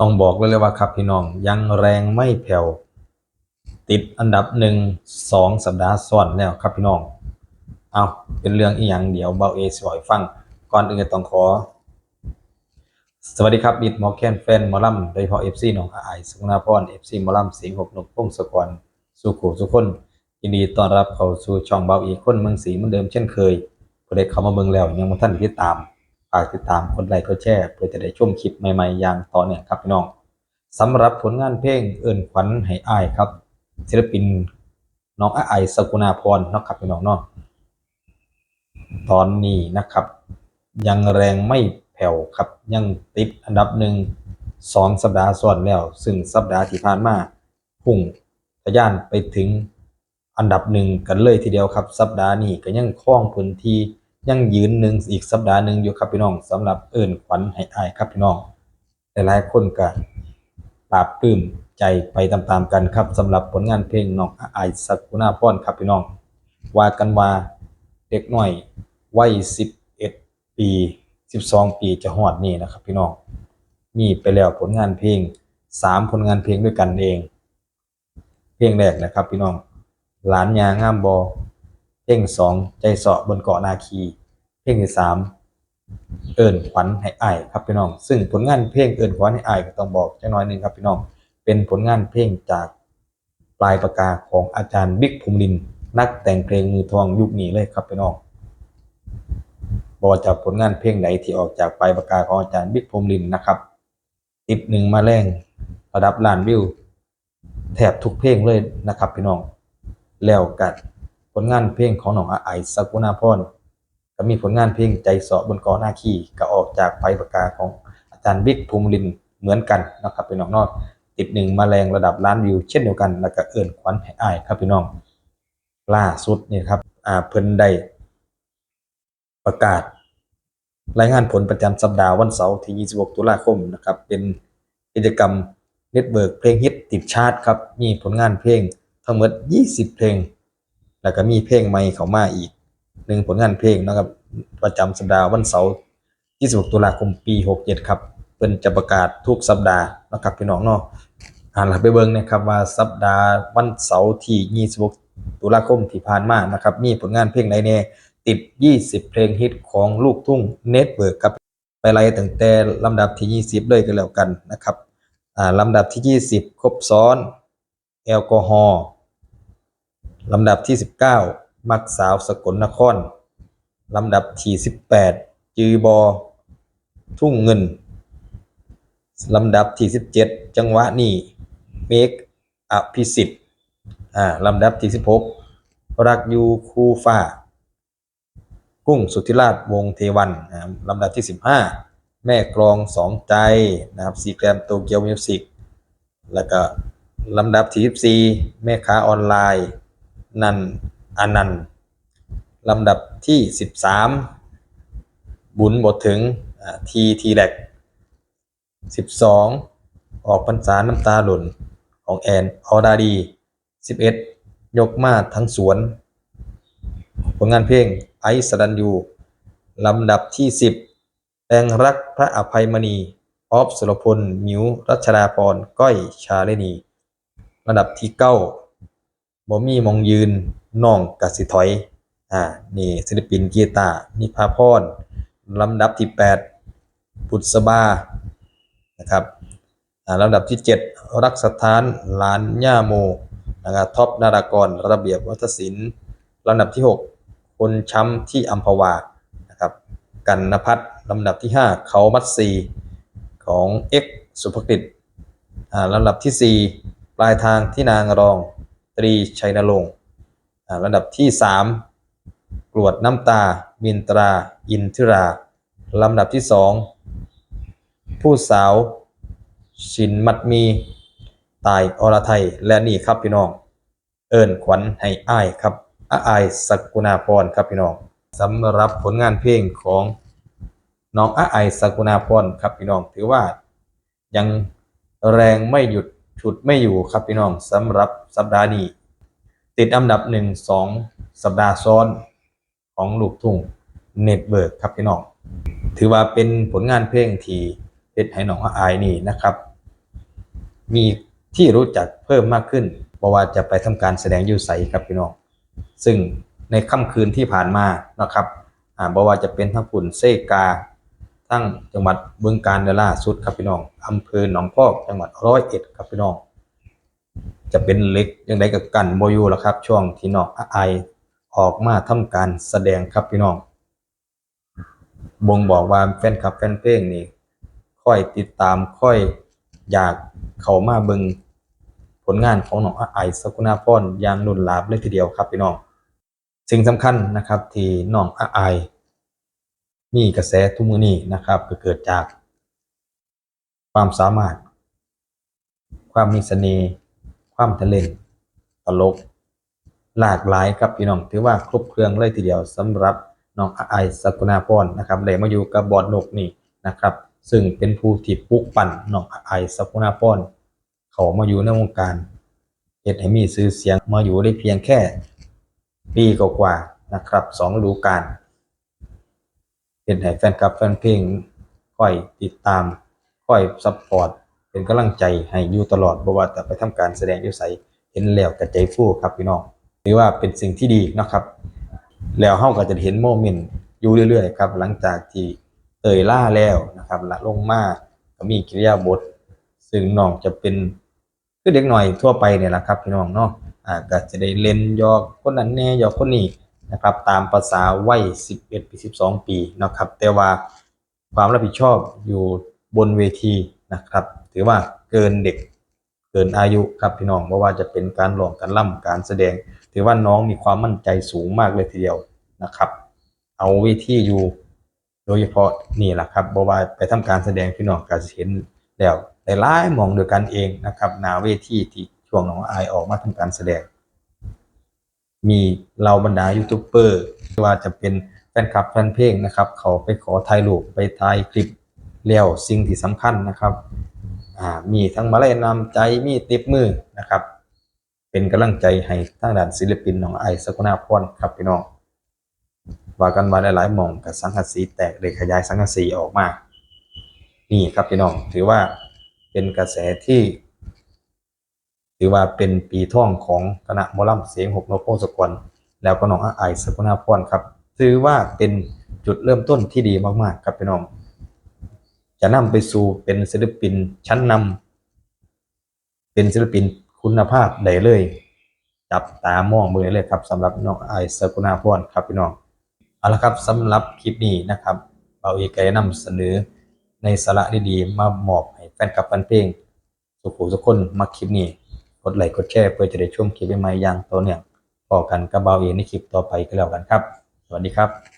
ต้องบอกเลยเลยว่าครับพี่น้องยังแรงไม่แผ่วติดอันดับหนึ่งสองสัปดาห์ซ้อนแล้วครับพี่น้อง เอาเป็นเรื่องอีหยังเดี๋ยวเบาเอสอยฟัง ก่อนอื่นต้องขอ สวัสดีครับบิดหมอแคนแฟนมอลำโดยเฉพาะเอฟซีน้องอายสุนาพรเอฟซีมอลำสิงห์หกนกพุ่งศกรสุขุสุขคนยินดีต้อนรับเข้าสู่ช่องเบาอีกคนเมืองศรีเหมือนเดิมเช่นเคยผู้ใดเข้ามาเบิ่งแล้วยังบ่ทันติดตาม ฝากติดตามกดไลค์กดแชร์เพื่อจะได้ชมคลิปใหม่ๆอย่างต่อเนื่องครับพี่น้องสำหรับผลงานเพลงเอิ่นขวัญให้อายครับ ศิลปินน้องอายสกุณาพรนะครับพี่น้องเนาะตอนนี้นะครับ ยังแรงไม่แผ่วครับยังติดอันดับหนึ่งสองสัปดาห์ซ้อนแล้ว ซึ่งสัปดาห์ที่ผ่านมาพุ่งทะยานไปถึงอันดับหนึ่งกันเลยทีเดียวครับ สัปดาห์นี้ก็ยังคล้องพื้นที่ ยังยืนหนึ่งอีกสัปดาห์หนึ่งอยู่ครับพี่น้องสำหรับเอิ่นขวัญให้อายครับพี่น้อง หลายๆ คนก็ปราบปลื้มใจไปตามๆกันครับสำหรับผลงานเพลงน้องอายสักุณาพรครับพี่น้องว่ากันว่าเด็กหน้อยวัย11ปี12ปีจะฮอดนี่นะครับพี่น้องมีไปแล้วผลงานเพลง3ผลงานเพลงด้วยกันเอง เพลงแรกนะครับพี่น้องหลานยางามบอ เพลง2ใจเสาะบนเกาะนาคี เพลงที่3เอิญขวัญให้อายครับพี่น้อง ซึ่งผลงานเพลงเอิญขวัญให้อายก็ต้องบอกจักหน้อยหนึงครับพี่น้อง เป็นผลงานเพลงจากปลายปากกาของอาจารย์บิ๊กภูมิลิน นักแต่งเพลงมือทองยุคนี้เลยครับพี่น้องบอกว่าจากผลงานเพลงไหนที่ออกจากปลายปากกาของอาจารย์บิ๊กภูมิลินนะครับติดหนึ่งมาแรงระดับล้านวิวแทบทุกเพลงเลยนะครับพี่น้องแล้วกัด ผลงานเพลงของน้องอาไอสกุณาพรก็มีผลงานเพลงใจเสาะบนกอหน้าขี้ก็ออกจากปลายปากกาของอาจารย์บิ๊กภูมิลินเหมือนกันนะครับพี่น้องนอกติดหนึ่งมาแรงระดับล้านวิวเช่นเดียวกัน แล้วก็เอิญขวัญให้อายครับพี่น้องล่าสุดนี่ครับอ่าเพิ่นได้ประกาศ รายงานผลประจำสัปดาห์วันเสาร์ที่ 26 ตุลาคมนะครับเป็นกิจกรรมเน็ตเบิร์กเพลงฮิตติดชาร์ตครับมีผลงานเพลงทั้งหมด 20 เพลง แล้วก็มีเพลงใหม่เข้ามาอีกหนึ่งผลงานเพลงนะครับ ประจำสัปดาห์วันเสาร์ที่26ตุลาคมปี67ครับเพิ่นจะประกาศทุกสัปดาห์นะครับพี่น้องเนาะอ่านหลับไปเบิ่งนะครับว่าสัปดาห์วันเสาร์ที่26ตุลาคมที่ผ่านมานะครับมีผลงานเพลงใดแน่ติด 20 เพลงฮิตของลูกทุ่งเน็ตเบิร์กครับไปไล่ตั้งแต่ลำดับที่ 20 เลยกันแล้วกันนะครับอ่าลำดับที่ 20 ครบซ้อน แอลกอฮอล์ ลำดับที่ 19 มักสาวสกลนคร ลำดับที่ 18 จือบอ ทุ่งเงิน ลำดับที่ 17 จังหวะนี้เมกอภิสิทธิ์อ่าลำดับที่ 16 รักยูคูฟ้า กุ้งสุทธิราชวงเทวันนะลำดับที่ 15 แม่กลองสองใจนะครับซีแกรมโตเกียวมิวสิกแล้วก็ลำดับที่ 14 แม่ค้าออนไลน์ นันอนันต์ลำดับที่ 13 บุญบทถึงทีทีแลกสิบสองออกพรรษาน้ำตาหล่นของแอนออดาดีสิบเอ็ดยกมาทั้งสวน ผลงานเพลงไอซ์สดันยูลำดับที่สิบแรงรักพระอภัยมณีออฟสุรพล มิวรัชดาพร ก้อยชาเลนีลำดับที่เก้า บ่มีมองยืนน้องกสิถอย อ่า นี่ศิลปินกีตาร์นิพาพรลำดับที่แปดบุษบา นะครับ อ่าลำดับที่ 7 รักสถานลานย่าโม นะครับ ท็อปนารากร ระเบียบวัฒศิลป์ลำดับที่ 6 คนช้ำที่อัมพวา นะครับ กันนพัฒน์ลำดับที่ 5 เขามัดซีของเอ็กสุภกิจ อ่าลำดับที่ 4 ปลายทางที่นางรอง ตรีชัยนรงค์อ่าลำดับที่ 3 กรวดน้ำตา มินตรา อินทิราลำดับที่ 2 ผู้สาว ชินมัดมี ตายอรไทยและนี่ครับพี่น้อง เอิญขวัญให้อ้ายครับอาอายสกุณาพรครับพี่น้องสำหรับผลงานเพลงของน้องอาอายสกุณาพรครับพี่น้องถือว่ายังแรงไม่หยุด ฉุดไม่อยู่ครับพี่น้องสำหรับสัปดาห์นี้ติดอันดับหนึ่งสองสัปดาห์ซ้อนของลูกทุ่งเน็ตเบิร์กครับพี่น้อง ถือว่าเป็นผลงานเพลงที่เฮ็ดให้น้องอายนี่นะครับ มีที่รู้จักเพิ่มมากขึ้นเพราะว่าจะไปทำการแสดงอยูไสครับพี่น้อง ซึ่งในค่ำคืนที่ผ่านมานะครับอ่าบ่ว่าจะเป็นทั้งปุ่นเซกา ทั้งจังหวัดบึงกาฬล่าสุดครับพี่น้องอำเภอหนองพอกจังหวัดร้อยเอ็ดครับพี่น้อง จะเป็นเล็กยังไงกับกันโบยูแล้วครับ ช่วงที่น้องไอออกมาทำการแสดงครับพี่น้องบ่งบอกว่าแฟนคลับแฟนเพลงนี่ค่อยติดตามค่อยอยากเข้ามาเบิงผลงานของน้องไอสกุณาพรอย่างนุ่นลาบเลยทีเดียวครับพี่น้อง สิ่งสำคัญนะครับที่น้องไอ มีกระแสทุกมือนี้นะครับ ก็เกิดจากความสามารถ ความมีเสน่ห์ความทะเลนตลก หลากหลายครับพี่น้องถือว่าครบเครื่องเลยทีเดียวสำหรับน้องอาไอสกุณาพรนะครับได้มาอยู่กับบอดนกนี่นะครับ ซึ่งเป็นผู้ที่ปลุกปั่นน้องอาไอสกุณาพรเขามาอยู่ในวงการเฮ็ดให้มีชื่อเสียงมาอยู่ได้เพียงแค่ ปีกว่าๆนะครับสองฤดูกาล เห็นให้แฟนคลับแฟนเพลงค่อยติดตามค่อยซัพพอร์ตเป็นกำลังใจให้อยู่ตลอดบ่ว่าแต่ไปทำการแสดงอยู่ไสเห็นแล้วก็ใจฟูครับพี่น้องถือว่าเป็นสิ่งที่ดีนะครับ แล้วเฮาก็จะเห็นโมเมนต์อยู่เรื่อยๆครับ หลังจากที่เตยล่าแล้วนะครับละลงมาก็มีกิริยาบท ซึ่งน้องจะเป็นคือเด็กหน่อยทั่วไปเนี่ยแหละครับพี่น้องเนาะอ่าก็จะได้เล่นยอกคนนั้นแน่ยอกคนนี้ นะครับ ตามภาษาวัย 11 ปี 12 ปีนะครับ แต่ว่าความรับผิดชอบอยู่บนเวทีนะครับ ถือว่าเกินเด็กเกินอายุครับพี่น้องเพราะว่าจะเป็นการร้องการล่ำการแสดง ถือว่าน้องมีความมั่นใจสูงมากเลยทีเดียวนะครับ เอาเวทีอยู่ โดยเฉพาะนี่แหละครับบอกว่าไปทำการแสดงพี่น้องก็จะเห็นแล้วหลายๆมองโดวยกันเองนะครับหนาเวทีที่ช่วงน้องอายออกมาทำการแสดง มีเราบรรดายูทูบเบอร์ว่าจะเป็นแฟนคลับแฟนเพลงนะครับ เขาไปขอถ่ายรูปไปถ่ายคลิปแล้วสิ่งที่สำคัญนะครับมีทั้งมาลัยนำใจมีติปมือนะครับ เป็นกำลังใจให้ทางด้านศิลปินน้องไอสกุณาพรครับพี่น้องว่ากันว่าหลายๆมองกับสังกะสีแตกเลยขยายสังกะสีออกมา นี่ครับพี่น้องถือว่าเป็นกระแสที่ ถือว่าเป็นปีท่องของคณะมอลำเสียงหกนกโพสกลแล้วก็น้องอาไอายสกุณาพรครับ ถือว่าเป็นจุดเริ่มต้นที่ดีมากๆครับพี่น้อง จะนำไปสู่เป็นศิลปินชั้นนำเป็นศิลปินคุณภาพได้เลย จับตามองมือเลยครับสำหรับน้องไอายสกุณาพรครับพี่น้องเอาละครับสำหรับคลิปนี้นะครับเบาเอกได้นำเสนอในสาระดีๆ มามอบให้แฟนคลับแฟนเพลงสุขุสุคนมาคลิปนี้ กดไลค์กดแชร์เพื่อจะได้ชมคลิปใหม่ๆอย่างต่อเนื่องพอกันกับเบาเอกในคลิปต่อไปก็แล้วกันครับ สวัสดีครับ